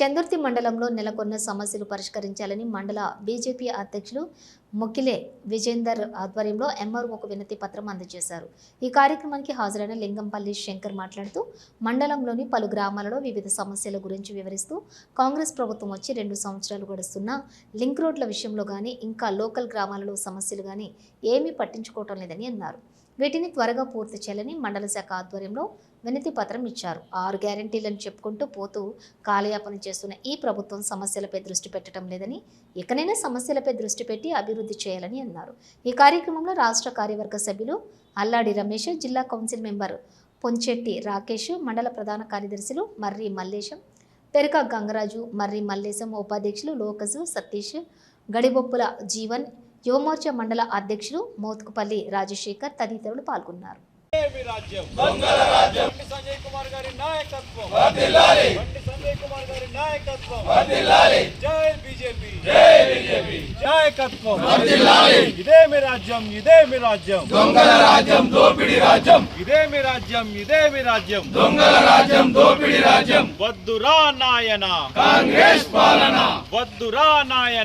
చందుర్తి మండలంలో నెలకొన్న సమస్యలు పరిష్కరించాలని మండల బీజేపీ అధ్యక్షులు ముకిలే విజేందర్ ఆధ్వర్యంలో ఎంఆర్ఓకు వినతి పత్రం అందజేశారు. ఈ కార్యక్రమానికి హాజరైన లింగంపల్లి శంకర్ మాట్లాడుతూ మండలంలోని పలు గ్రామాలలో వివిధ సమస్యల గురించి వివరిస్తూ కాంగ్రెస్ ప్రభుత్వం వచ్చి రెండు సంవత్సరాలు గడుస్తున్నా లింక్ రోడ్ల విషయంలో కానీ ఇంకా లోకల్ గ్రామాలలో సమస్యలు కానీ ఏమీ పట్టించుకోవటం లేదని అన్నారు. వీటిని త్వరగా పూర్తి చేయాలని మండల శాఖ ఆధ్వర్యంలో వినతి పత్రం ఇచ్చారు. ఆరు గ్యారంటీలను చెప్పుకుంటూ పోతూ కాలయాపన చేస్తున్న ఈ ప్రభుత్వం సమస్యలపై దృష్టి పెట్టడం లేదని ఇకనైనా సమస్యలపై దృష్టి పెట్టి అభివృద్ధి చేయాలని అన్నారు. ఈ కార్యక్రమంలో రాష్ట్ర కార్యవర్గ సభ్యులు అల్లాడి రమేష్ జిల్లా కౌన్సిల్ మెంబర్ పొంచెట్టి రాకేష్ మండల ప్రధాన కార్యదర్శులు మర్రి మల్లేశం పెరక గంగరాజు మర్రి మల్లేశం ఉపాధ్యక్షులు లోకసు సతీష్ గడిబొప్పుల జీవన్ యువమోర్చా మండల అధ్యక్షులు మోత్కుపల్లి రాజశేఖర్ తదితరులు పాల్గొన్నారు. ఏమి రాజ్యం. దొంగల రాజ్యం. బండి సంజయ్ కుమార్ గారి నాయకత్వం. వర్ధిల్లాలి. బండి సంజయ్ కుమార్ గారి నాయకత్వం. వర్ధిల్లాలి. జై బీజేపీ. జై బీజేపీ. నాయకత్వం. వర్ధిల్లాలి. ఇదే మీ రాజ్యం ఇదే మీ రాజ్యం. దొంగల రాజ్యం దోపిడి రాజ్యం. ఇదే మీ రాజ్యం ఇదే మీ రాజ్యం. దొంగల రాజ్యం దోపిడి రాజ్యం. వద్దురా నాయన. కాంగ్రెస్ పాలన. వద్దురా నాయన.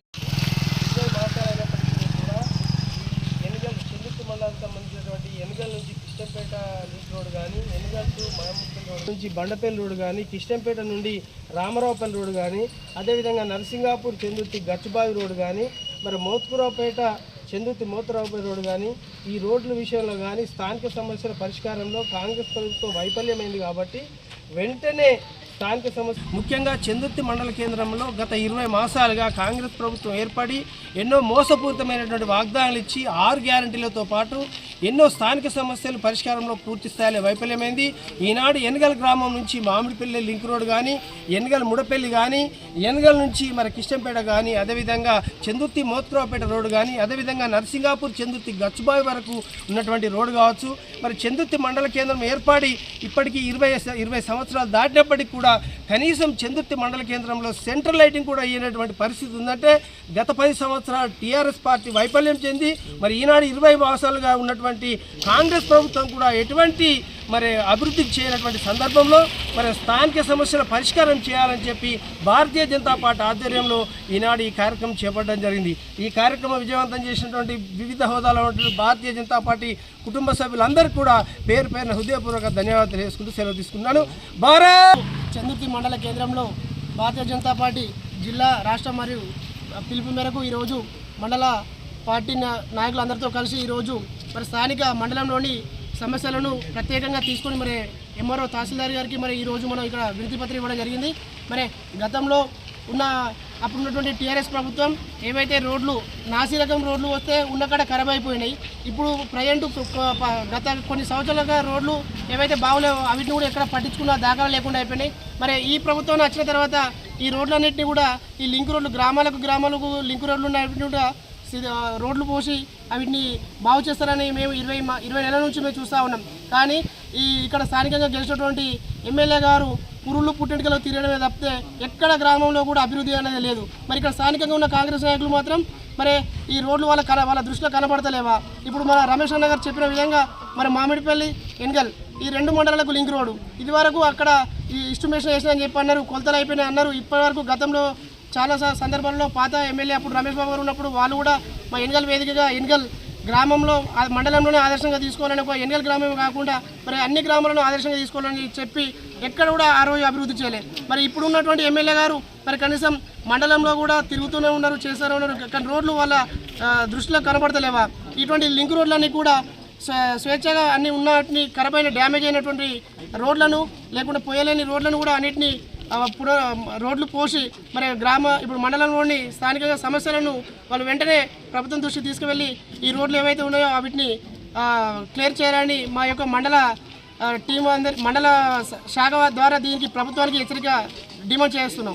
ఎనుగల్ నుంచి కిష్టంపేట లింక్ రోడ్ కానీ ఎనుగల్ టు మహమ్మద్పల్లి రోడ్ నుంచి బండపల్లి రోడ్ కానీ కిష్టంపేట నుండి రామరావుపల్లి రోడ్ కానీ అదేవిధంగా నరసింగాపూర్ చెందుర్తి గచ్చిబావి రోడ్ కానీ మరి మోత్కురావుపేట చెందుర్తి మోతరావుపల్లి రోడ్ కానీ ఈ రోడ్ల విషయంలో కానీ స్థానిక సమస్యల పరిష్కారంలో కాంగ్రెస్ ప్రభుత్వం వైఫల్యమైంది కాబట్టి వెంటనే స్థానిక సమస్య ముఖ్యంగా చందుర్తి మండల కేంద్రంలో గత ఇరవై మాసాలుగా కాంగ్రెస్ ప్రభుత్వం ఏర్పడి ఎన్నో మోసపూరితమైనటువంటి వాగ్దానాలు ఇచ్చి ఆరు గ్యారంటీలతో పాటు ఎన్నో స్థానిక సమస్యలు పరిష్కారంలో పూర్తి స్థాయిలో వైఫల్యమైంది. ఈనాడు ఎనగల్ గ్రామం నుంచి మామిడిపల్లి లింక్ రోడ్ కానీ ఎనగల్ ముడపల్లి కానీ ఎనగల్ నుంచి మరి కిష్టంపేట కానీ అదేవిధంగా చందుర్తి మోత్రావుపేట రోడ్డు కానీ అదేవిధంగా నరసింగాపూర్ చందుర్తి గచ్చుబావి వరకు ఉన్నటువంటి రోడ్డు కావచ్చు. మరి చందుర్తి మండల కేంద్రం ఏర్పడి ఇప్పటికీ ఇరవై ఇరవై సంవత్సరాలు దాటినప్పటికీ కూడా కనీసం చందుర్తి మండల కేంద్రంలో సెంట్రల్ లైటింగ్ కూడా అయ్యేటటువంటి పరిస్థితి ఉందంటే గత పది సంవత్సరాలు టీఆర్ఎస్ పార్టీ వైఫల్యం చెంది మరి ఈనాడు ఇరవై మాసాలుగా ఉన్నటువంటి కాంగ్రెస్ ప్రభుత్వం కూడా ఎటువంటి మరి అభివృద్ధి చేయనటువంటి సందర్భంలో మరి స్థానిక సమస్యల పరిష్కారం చేయాలని చెప్పి భారతీయ జనతా పార్టీ ఆధ్వర్యంలో ఈనాడు ఈ కార్యక్రమం చేపట్టడం జరిగింది. ఈ కార్యక్రమం విజయవంతం చేసినటువంటి వివిధ హోదాలో ఉన్నటువంటి భారతీయ జనతా పార్టీ కుటుంబ సభ్యులందరికీ కూడా పేరు పేరున హృదయపూర్వక ధన్యవాదాలు తెలియజేసుకుంటూ సెలవు తీసుకున్నాను భారత్! చందుర్తి మండల కేంద్రంలో భారతీయ జనతా పార్టీ జిల్లా రాష్ట్ర మరియు పిలుపు మేరకు ఈరోజు మండల పార్టీ నాయకులందరితో కలిసి ఈరోజు మరి స్థానిక మండలంలోని సమస్యలను ప్రత్యేకంగా తీసుకొని మరి ఎంఆర్ఓ తహసీల్దార్ గారికి మరి ఈరోజు మనం ఇక్కడ వినతిపత్రం ఇవ్వడం జరిగింది. మరి గతంలో ఉన్న అప్పుడు ఉన్నటువంటి టీఆర్ఎస్ ప్రభుత్వం ఏవైతే రోడ్లు నాసి రకం రోడ్లు వస్తే ఉన్నకాడ ఖరాబ్ అయిపోయినాయి. ఇప్పుడు ప్రజెంట్ గత కొన్ని సంవత్సరాలుగా రోడ్లు ఏవైతే బాగులేవు అవిటిని కూడా ఎక్కడ పట్టించుకున్న దాఖలు లేకుండా అయిపోయినాయి. మరి ఈ ప్రభుత్వం వచ్చిన తర్వాత ఈ రోడ్లన్నింటినీ కూడా ఈ లింక్ రోడ్లు గ్రామాలకు గ్రామాలకు లింక్ రోడ్లు ఉన్నవి కూడా రోడ్లు పోసి వీటిని బాగు చేస్తారని మేము ఇరవై మా- ఇరవై నెలల నుంచి మేము చూస్తూ ఉన్నాం. కానీ ఈ ఇక్కడ స్థానికంగా గెలిచినటువంటి ఎమ్మెల్యే గారు పురుళ్ళు పుట్టింటికలు తిరగడమే తప్పితే ఎక్కడ గ్రామంలో కూడా అభివృద్ధి అనేది లేదు. మరి ఇక్కడ స్థానికంగా ఉన్న కాంగ్రెస్ నాయకులు మాత్రం మరి ఈ రోడ్లు వాళ్ళ కన వాళ్ళ దృష్టిలో కనబడతలేవా ఇప్పుడు మన రమేష్ అన్న గారు చెప్పిన విధంగా మరి మామిడిపల్లి ఎన్గల్ ఈ రెండు మండలాలకు లింక్ రోడ్డు. ఇది వరకు అక్కడ ఈ ఇస్టిమేషన్ వేసిన అని చెప్పి అన్నారు కొలతలు అయిపోయినాయి అన్నారు. ఇప్పటి వరకు గతంలో చాలా సందర్భంలో సందర్భాల్లో పాత ఎమ్మెల్యే అప్పుడు రమేష్ బాబు గారు ఉన్నప్పుడు వాళ్ళు కూడా మా ఎన్నికల వేదికగా ఎన్గల్ గ్రామంలో ఆ మండలంలోనే ఆదర్శంగా తీసుకోవాలని ఒక ఎన్నికల గ్రామం కాకుండా మరి అన్ని గ్రామాలను ఆదర్శంగా తీసుకోవాలని చెప్పి ఎక్కడ కూడా ఆ రోజు అభివృద్ధి చేయలేదు. మరి ఇప్పుడు ఉన్నటువంటి ఎమ్మెల్యే గారు మరి కనీసం మండలంలో కూడా తిరుగుతూనే ఉన్నారు చేస్తూనే ఉన్నారు. కానీ రోడ్లు వాళ్ళ దృష్టిలో కనబడతలేవా? ఇటువంటి లింక్ రోడ్లన్నీ కూడా స్వే- స్వేచ్ఛగా అన్ని ఉన్నటిని కరపైన అయిన డ్యామేజ్ అయినటువంటి రోడ్లను లేకుంటే పోయలేని రోడ్లను కూడా అన్నిటిని ఆ, రోడ్లు పోసి మరి గ్రామ ఇప్పుడు మండలంలోని స్థానికంగా సమస్యలను వాళ్ళు వెంటనే ప్రభుత్వం దృష్టికి తీసుకువెళ్ళి ఈ రోడ్లు ఏవైతే ఉన్నాయో వాటిని క్లియర్ చేయాలని మా యొక్క మండల టీం అందరి మండల శాఖ ద్వారా దీనికి ప్రభుత్వానికి హెచ్చరిక డిమాండ్ చేస్తున్నాం.